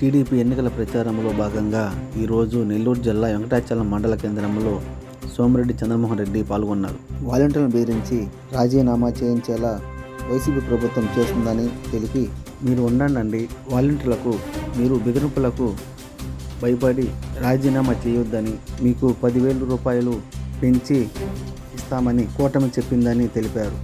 TDP ఎన్నికల ప్రచారంలో భాగంగా ఈరోజు నెల్లూరు జిల్లా వెంకటాచలం మండల కేంద్రంలో సోమిరెడ్డి చంద్రమోహన్ రెడ్డి పాల్గొన్నారు. వాలంటీర్లను బెదిరించి రాజీనామా చేయించేలా వైసీపీ ప్రభుత్వం చేస్తుందని తెలిపి మీరు ఉండండి వాలంటీర్లకు మీరు బెదిరింపులకు భయపడి రాజీనామా చేయొద్దని మీకు పదివేల రూపాయలు పెంచి ఇస్తామని కూటమి చెప్పిందని తెలిపారు.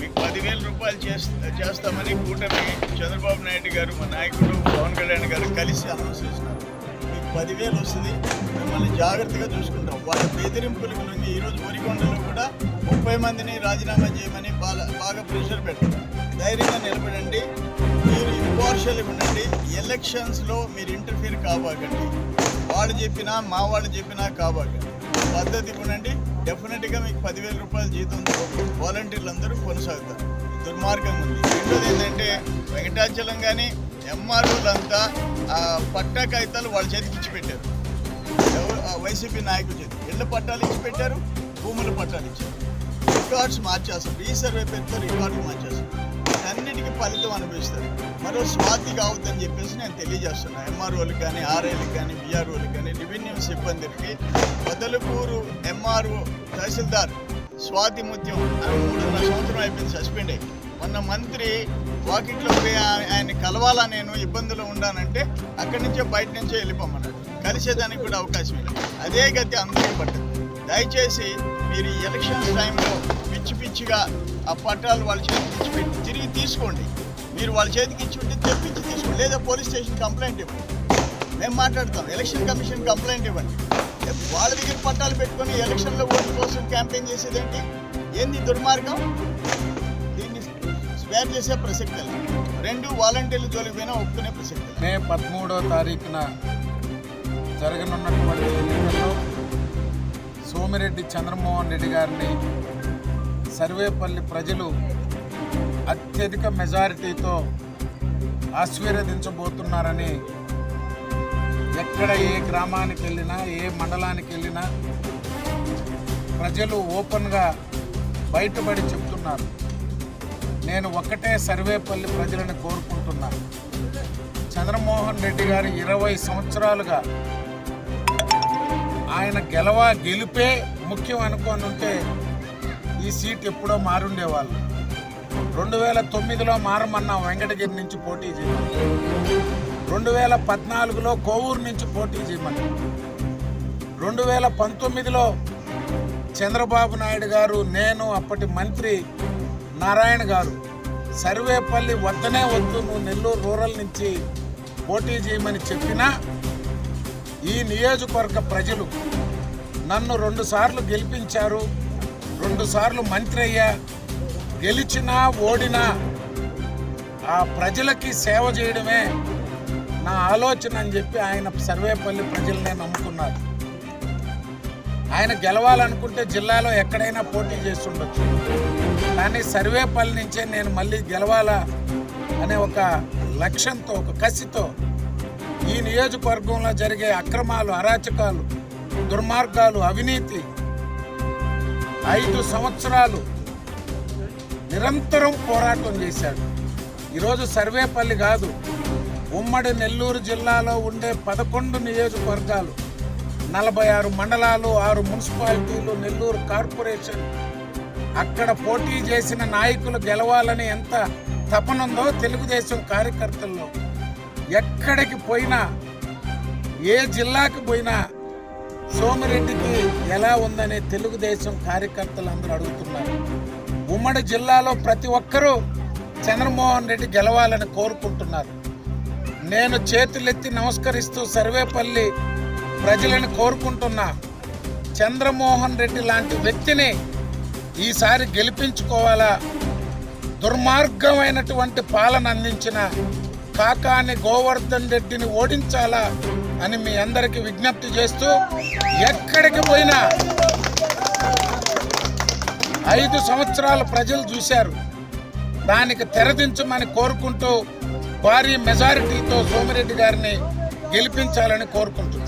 మీకు పదివేల రూపాయలు చేస్తా చేస్తామని కూటమి చంద్రబాబు నాయుడు గారు మా నాయకుడు పవన్ కళ్యాణ్ గారు కలిసి ఆలోచిస్తున్నారు మీకు పదివేలు వస్తుంది. మిమ్మల్ని జాగ్రత్తగా చూసుకుంటాం. వాళ్ళ బెదిరింపులకు నుండి ఈరోజు వరికొండలో కూడా ముప్పై మందిని రాజీనామా చేయమని బాగా బాగా ప్రెషర్ పెట్టారు ధైర్యంగా నిలబడండి. మీరు ఇంపార్షియల్గా ఉండండి. ఎలక్షన్స్లో మీరు ఇంటర్ఫీర్ కాబాకండి వాళ్ళు చెప్పినా మా వాళ్ళు చెప్పినా కాబాకండి పద్ధతి ఉండండి. డెఫినెట్గా మీకు పదివేల రూపాయల జీతంతో వాలంటీర్లు అందరూ కొనసాగుతారు. దుర్మార్గం ఉంది. రెండోది ఏంటంటే వెంకటాచలం కానీ ఎంఆర్ఓలంతా ఆ పట్టా కాగితాలు వాళ్ళ చేతికి ఇచ్చి పెట్టారు. ఎవరు? వైసీపీ నాయకుల చేతి ఇళ్ళ పట్టాలు ఇచ్చి పెట్టారు భూముల పట్టాలు ఇచ్చారు. రికార్డ్స్ మార్చేస్తారు. రీసర్వే పేరుతో రికార్డులు మార్చేస్తారు. అన్నిటికీ ఫలితం అనిపిస్తుంది మరో స్వాతి కావద్దని చెప్పేసి నేను తెలియజేస్తున్నా. ఎంఆర్ఓలకు కానీ ఆర్ఐలకు కానీ బీఆర్ఓలు కానీ రెవెన్యూ సిబ్బందికి బదలుపూరు ఎంఆర్ఓ తహసీల్దార్ స్వాతి ముత్యం ఆమె మూడున్నర సంవత్సరం అయిపోయింది సస్పెండ్ అయ్యి మొన్న మంత్రి వాకిట్లో పోయి ఆయన కలవాలా నేను ఇబ్బందులు ఉండానంటే అక్కడి నుంచే బయట నుంచే వెళ్ళిపోమన్నాడు. కలిసేదానికి కూడా అవకాశం లేదు. అదే గతి అందరికీ పట్టదు దయచేసి మీరు ఎలక్షన్స్ టైంలో పిచ్చి పిచ్చిగా ఆ పట్టాలు వాళ్ళ చేతికి ఇచ్చి పెట్టి తిరిగి తీసుకోండి. మీరు వాళ్ళ చేతికి ఇచ్చి ఉంటే తెప్పించి తీసుకోండి. లేదా పోలీస్ స్టేషన్ కంప్లైంట్ ఇవ్వండి. మేము మాట్లాడతాం. ఎలక్షన్ కమిషన్ కంప్లైంట్ ఇవ్వండి. వాళ్ళ దగ్గర పట్టాలు పెట్టుకొని ఎలక్షన్లో ఓటు కోసం క్యాంపెయిన్ చేసేదేంటి? ఏంది దుర్మార్గం? దీన్ని స్పేర్ చేసే ప్రసక్తి రెండు వాలంటీర్లు జోలికి ఒప్పుకునే ప్రసక్తి మే పదమూడో తారీఖున జరగనున్నటువంటి ఎన్నికల్లో సోమిరెడ్డి చంద్రమోహన్ రెడ్డి గారిని సర్వేపల్లి ప్రజలు అత్యధిక మెజారిటీతో ఆశీర్వదించబోతున్నారని ఎక్కడ ఏ గ్రామానికి వెళ్ళినా ఏ మండలానికి వెళ్ళినా ప్రజలు ఓపెన్గా బయటపడి చెప్తున్నారు. నేను ఒక్కటే సర్వేపల్లి ప్రజలను కోరుకుంటున్నాను చంద్రమోహన్ రెడ్డి గారు ఇరవై సంవత్సరాలుగా ఆయన గెలవ గెలిపే ముఖ్యం అనుకోనుంటే ఈ సీట్ ఎప్పుడో మారుండేవాళ్ళు. రెండు వేల తొమ్మిదిలో మారమన్నా వెంకటగిరి నుంచి పోటీ చేయమని. రెండు వేల పద్నాలుగులో కోవూరు నుంచి పోటీ చేయమని. రెండు వేల పంతొమ్మిదిలో చంద్రబాబు నాయుడు గారు నేను అప్పటి మంత్రి నారాయణ గారు సర్వేపల్లి వద్దనే వద్దు నువ్వు నెల్లూరు రూరల్ నుంచి పోటీ చేయమని చెప్పినా ఈ నియోజకవర్గ ప్రజలు నన్ను రెండుసార్లు గెలిపించారు. రెండుసార్లు మంత్రి అయ్యా గెలిచినా ఓడినా ఆ ప్రజలకి సేవ చేయడమే నా ఆలోచన అని చెప్పి ఆయన సర్వేపల్లి ప్రజలనే నమ్ముకున్నారు. ఆయన గెలవాలనుకుంటే జిల్లాలో ఎక్కడైనా పోటీ చేస్తుండొచ్చు. కానీ సర్వేపల్లి నుంచే నేను మళ్ళీ గెలవాలా అనే ఒక లక్ష్యంతో ఒక కసితో ఈ నియోజకవర్గంలో జరిగే అక్రమాలు అరాచకాలు దుర్మార్గాలు అవినీతి ఐదు సంవత్సరాలు నిరంతరం పోరాటం చేశాడు. ఈరోజు సర్వేపల్లి కాదు ఉమ్మడి నెల్లూరు జిల్లాలో ఉండే పదకొండు నియోజకవర్గాలు నలభై ఆరు మండలాలు ఆరు మున్సిపాలిటీలు నెల్లూరు కార్పొరేషన్ అక్కడ పోటీ చేసిన నాయకులు గెలవాలని ఎంత తపనుందో తెలుగుదేశం కార్యకర్తల్లో. ఎక్కడికి పోయినా ఏ జిల్లాకి పోయినా సోమిరెడ్డికి ఎలా ఉందనే తెలుగుదేశం కార్యకర్తలు అందరూ అడుగుతున్నారు. ఉమ్మడి జిల్లాలో ప్రతి ఒక్కరూ చంద్రమోహన్ రెడ్డి గెలవాలని కోరుకుంటున్నారు. నేను చేతులెత్తి నమస్కరిస్తూ సర్వేపల్లి ప్రజలను కోరుకుంటున్నా. చంద్రమోహన్ రెడ్డి లాంటి వ్యక్తిని ఈసారి గెలిపించుకోవాలా? దుర్మార్గమైనటువంటి పాలన అందించిన కాకాని గోవర్ధన్ రెడ్డిని ఓడించాలా? అని మీ అందరికి విజ్ఞప్తి చేస్తూ ఎక్కడికి పోయినా ఐదు సంవత్సరాల ప్రజలు చూశారు. దానికి తెరదించమని కోరుకుంటూ భారీ మెజారిటీతో సోమిరెడ్డి గారిని గెలిపించాలని కోరుకుంటున్నాను